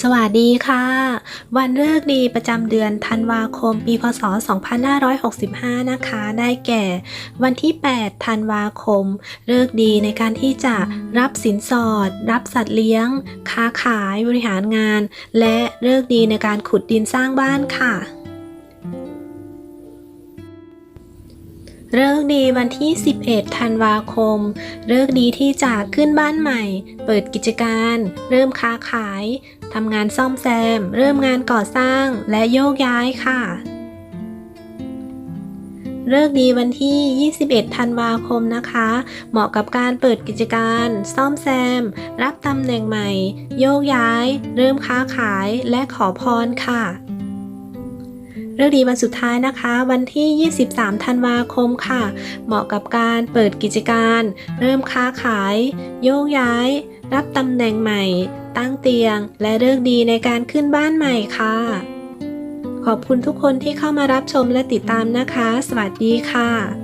สวัสดีค่ะ วันเลิกดีประจำเดือนธันวาคม ปีพศ 2565 นะคะ ได้แก่ วันที่ 8 ธันวาคม เลิกดีในการที่จะรับสินสอด รับสัตว์เลี้ยง ค้าขายบริหารงาน และเลิกดีในการขุดดินสร้างบ้านค่ะเลิกดีวันที่ 11 ธันวาคม เลิกดีที่จะขึ้นบ้านใหม่ เปิดกิจการ เริ่มค้าขาย ทำงานซ่อมแซม เริ่มงานก่อสร้างและโยกย้ายค่ะเลิกดีวันที่ 21 ธันวาคมนะคะ เหมาะกับการเปิดกิจการ ซ่อมแซม รับตำแหน่งใหม่ โยกย้าย เริ่มค้าขายและขอพรค่ะเรื่องดีวันสุดท้ายนะคะ วันที่ 23 ธันวาคมค่ะ เหมาะกับการเปิดกิจการ เริ่มค้าขาย โยกย้าย รับตำแหน่งใหม่ ตั้งเตียง และเลืองดีในการขึ้นบ้านใหม่ค่ะ ขอบคุณทุกคนที่เข้ามารับชมและติดตามนะคะ สวัสดีค่ะ